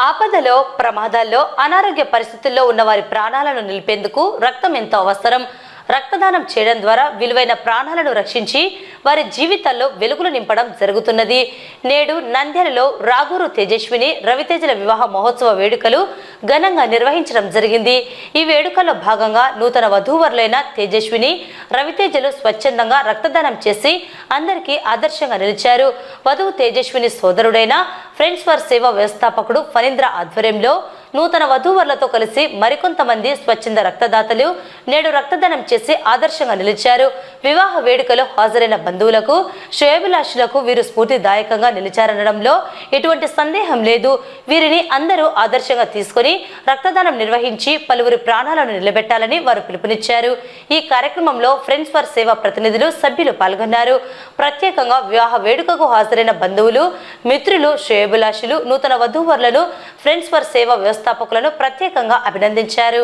ఆపదలో ప్రమాదాల్లో అనారోగ్య పరిస్థితుల్లో ఉన్న వారి ప్రాణాలను నిలిపేందుకు రక్తం ఎంతో అవసరం. రక్తదానం చేయడం ద్వారా విలువైన ప్రాణాలను రక్షించి వారి జీవితాల్లో వెలుగులు నింపడం జరుగుతున్నది. నేడు నంద్యాలలో రాగూరు తేజస్విని రవితేజల వివాహ మహోత్సవ వేడుకలు ఘనంగా నిర్వహించడం జరిగింది. ఈ వేడుకలో భాగంగా నూతన వధూవరులైన తేజస్విని రవితేజలు స్వచ్ఛందంగా రక్తదానం చేసి అందరికీ ఆదర్శంగా నిలిచారు. వధువు తేజస్విని సోదరుడైన ఫ్రెండ్స్ ఫర్ సేవ వ్యవస్థాపకుడు ఫణీంద్ర ఆధ్వర్యంలో నూతన వధూవరులతో కలిసి మరికొంతమంది స్వచ్ఛంద రక్తదాతలు నేడు రక్తదానం చేసి ఆదర్శంగా నిలిచారు. వివాహ వేడుకలో హాజరైన బంధువులకు శ్రేయభిలాషులకు వీరు స్ఫూర్తిదాయకంగా నిలిచారనడంలో ఎటువంటి సందేహం లేదు. వీరిని అందరూ ఆదర్శంగా తీసుకొని రక్తదానం నిర్వహించి పలువురి ప్రాణాలను నిలబెట్టాలని వారు పిలుపునిచ్చారు. ఈ కార్యక్రమంలో ఫ్రెండ్స్ ఫర్ సేవ ప్రతినిధులు సభ్యులు పాల్గొన్నారు. ప్రత్యేకంగా వివాహ వేడుకకు హాజరైన బంధువులు మిత్రులు శ్రేయభిలాషులు నూతన వధూవరులను ఫ్రెండ్స్ ఫర్ సేవ వ్యవస్థాపకులను ప్రత్యేకంగా అభినందించారు.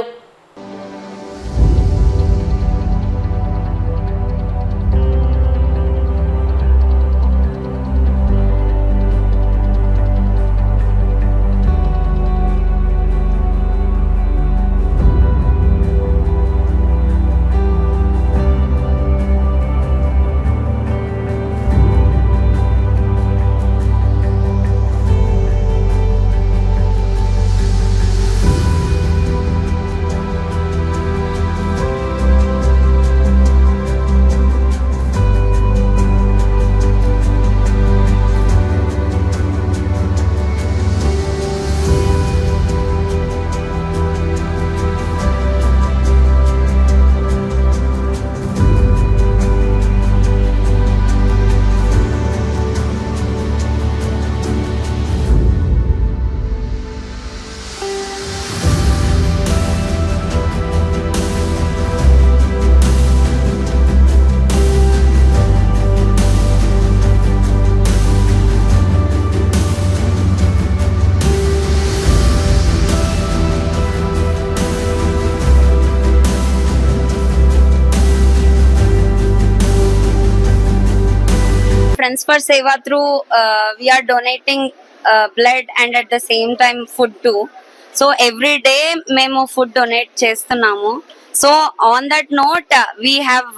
Friends for seva through uh, we are donating uh, blood and at the same time food too. So every day మేము ఫుడ్ డొనేట్ చేస్తున్నాము. So on that note we have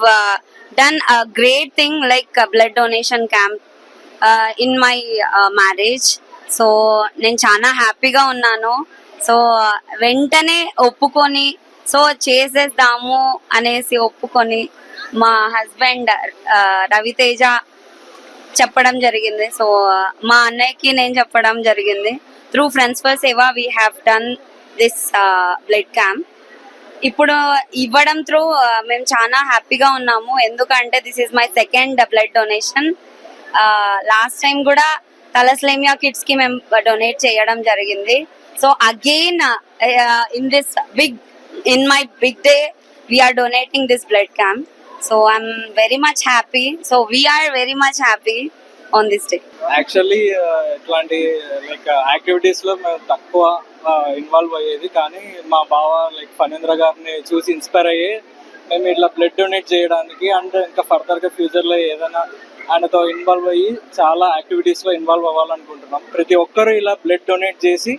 done a great thing like blood donation camp in my marriage so నేను చాలా హ్యాపీగా ఉన్నాను. So వెంటనే ఒప్పుకొని so చేసేద్దాము అనేసి ఒప్పుకొని మా హస్బెండ్ uh, రవితేజ చెప్పడం జరిగింది. సో మా అన్నయ్యకి నేను చెప్పడం జరిగింది. Through friends for Seva we have done this blood camp ఇప్పుడు ఇవ్వడం త్రూ uh, మేము చాలా హ్యాపీగా ఉన్నాము. ఎందుకంటే this is my second blood donation last time కూడా తలస్లేమియా కిడ్స్కి మేము డొనేట్ చేయడం జరిగింది. So again in this big in my big day we are donating this blood camp so I'm very much happy so we are very much happy on this day actually ఇట్లాంటి like activities uh, లో మేము తక్కువ involve అయ్యేది. కానీ మా బావ like Phanendra గారిని చూసి ఇన్స్పైర్ అయ్యి మేము ఇట్లా బ్లడ్ డొనేట్ చేయడానికి అండ్ ఇంకా ఫర్దర్గా ఫ్యూచర్లో ఏదైనా ఆయనతో ఇన్వాల్వ్ అయ్యి చాలా యాక్టివిటీస్లో ఇన్వాల్వ్ అవ్వాలనుకుంటున్నాం. ప్రతి ఒక్కరు ఇలా బ్లడ్ డొనేట్ చేసి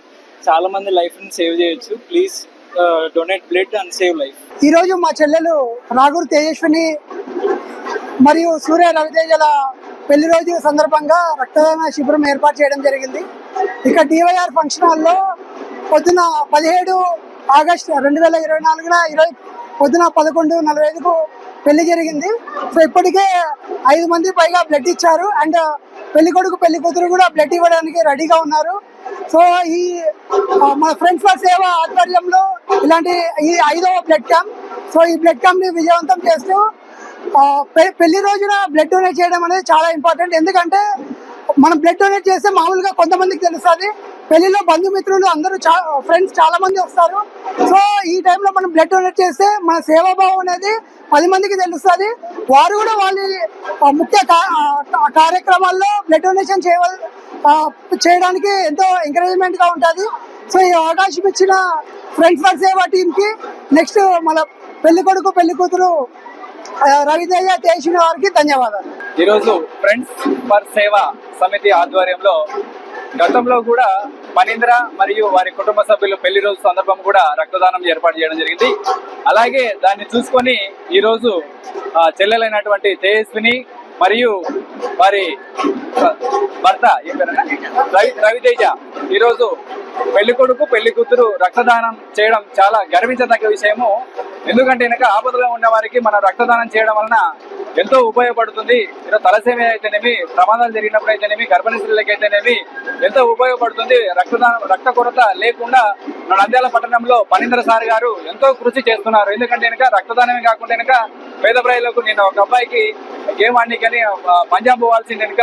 చాలా మంది లైఫ్ని సేవ్ చేయొచ్చు. Please donate blood and save life ఈరోజు మా చెల్లెలు రాగూరు తేజస్విని మరియు సూర్య రవితేజల పెళ్ళి రోజు సందర్భంగా రక్తదాన శిబిరం ఏర్పాటు చేయడం జరిగింది. ఇక డివైఆర్ ఫంక్షన్ హాల్లో పొద్దున పదిహేడు ఆగస్ట్ రెండు వేల ఇరవై నాలుగున ఇరవై పొద్దున పదకొండు నలభై ఐదుకు పెళ్ళి జరిగింది. సో ఇప్పటికే ఐదు మంది పైగా బ్లడ్ ఇచ్చారు. అండ్ పెళ్ళి కొడుకు పెళ్ళి కూతురు కూడా బ్లడ్ ఇవ్వడానికి రెడీగా ఉన్నారు. సో ఈ మా ఫ్రెండ్స్ ఫర్ సేవ ఆధ్వర్యంలో ఇలాంటి ఈ ఐదవ బ్లడ్ క్యాంప్ సో ఈ బ్లడ్ క్యాంప్ని విజయవంతం చేస్తూ పె- పెళ్ళి రోజున బ్లడ్ డొనేట్ చేయడం అనేది చాలా ఇంపార్టెంట్ ఎందుకంటే మనం బ్లడ్ డొనేట్ చేస్తే మామూలుగా కొంతమందికి తెలుస్తుంది. పెళ్ళిలో బంధుమిత్రులు అందరూ ఫ్రెండ్స్ చాలా మంది వస్తారు. సో ఈ టైంలో మనం బ్లడ్ డొనేట్ చేస్తే మన సేవాభావం అనేది పది మందికి తెలుస్తుంది. వారు కూడా వాళ్ళ ముఖ్య కార్యక్రమాల్లో బ్లడ్ డొనేషన్ చేయవల్ చేయడానికి ఎంతో ఎంకరేజ్మెంట్గా ఉంటుంది. సో ఈ అవకాశం ఇచ్చిన ఫ్రెండ్స్ ఫర్ సేవ టీమ్కి. నెక్స్ట్ మన పెళ్ళి కొడుకు పెళ్ళి కూతురు రవితేజ చేసిన వారికి ధన్యవాదాలు. ఈరోజు ఫ్రెండ్స్ ఫర్ సేవ సమితి ఆధ్వర్యంలో గతంలో కూడా మణీంద్ర మరియు వారి కుటుంబ సభ్యులు పెళ్ళి రోజు సందర్భం కూడా రక్తదానం ఏర్పాటు చేయడం జరిగింది. అలాగే దాన్ని చూసుకొని ఈరోజు చెల్లెలైనటువంటి తేజస్విని మరియు మరి భర్త రవి రవితేజ. ఈరోజు పెళ్ళి కొడుకు పెళ్ళి కూతురు రక్తదానం చేయడం చాలా గర్వించదగ్గ విషయము. ఎందుకంటే వెనక ఆపదలో ఉన్న వారికి మనం రక్తదానం చేయడం వలన ఎంతో ఉపయోగపడుతుంది. ఇలా తలసేమియా అయితేనేమి ప్రమాదాలు జరిగినప్పుడు అయితేనేమి గర్భిణీ స్త్రీలకు అయితేనేమి ఎంతో ఉపయోగపడుతుంది. రక్తదానం రక్త కొరత లేకుండా మన నంద్యాల పట్టణంలో పనీంద్ర సార్ గారు ఎంతో కృషి చేస్తున్నారు. ఎందుకంటే వెనక రక్తదానమే కాకుండా వెనక పేద ప్రజలకు నేను ఒక అబ్బాయికి గేమ్ ఆడనీకని పంజాబ్ పోవాల్సింది వెనుక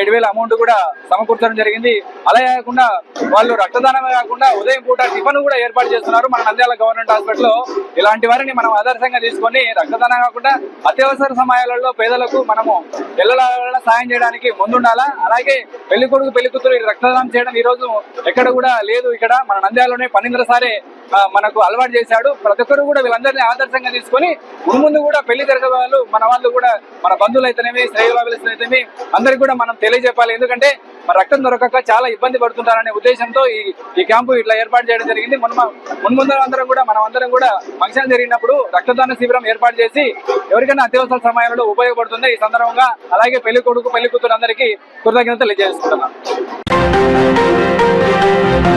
ఏడు వేల అమౌంట్ కూడా సమకూర్చడం జరిగింది. అలా కాకుండా వాళ్ళు రక్తదానమే కాకుండా ఉదయం పూట టిఫిన్ కూడా ఏర్పాటు చేస్తున్నారు మన నంద్యాల గవర్నమెంట్ హాస్పిటల్లో. ఇలాంటి వారిని మనం ఆదర్శంగా తీసుకొని రక్తదానం కాకుండా అత్యవసర సమయాలలో పేదలకు మనము పిల్లల సాయం చేయడానికి ముందుండాలా? అలాగే పెళ్ళి కొడుకు పెళ్ళి కూతురు రక్తదానం చేయడం ఈ రోజు ఎక్కడ కూడా లేదు. ఇక్కడ మన నంద్యాలలోనే పన్నెండు సారే మనకు అలవాటు చేశాడు. ప్రతి ఒక్కరు కూడా వీళ్ళందరినీ ఆదర్శంగా తీసుకొని ముందు ముందు కూడా పెళ్ళి జరిగే వాళ్ళు మన వాళ్ళు కూడా మన బంధువులు అయితేనేమి శ్రేయవాసులు అయితేనేమి అందరికి కూడా మనం తెలియజెప్పాలి. ఎందుకంటే మన రక్తం దొరకక చాలా ఇబ్బంది పడుతుంటారనే ఉద్దేశంతో ఈ ఈ క్యాంపు ఇట్లా ఏర్పాటు చేయడం జరిగింది. మొన్న మున్ముందు అందరం కూడా మనం అందరం కూడా ఫంక్షన్ జరిగినప్పుడు రక్తదాన శిబిరం ఏర్పాటు చేసి ఎవరికైనా అత్యవసర సమయంలో ఉపయోగపడుతుంది ఈ సందర్భంగా. అలాగే పెళ్ళి కొడుకు పెళ్ళి కూతురు అందరికీ కృతజ్ఞతలు తెలియజేస్తున్నాం.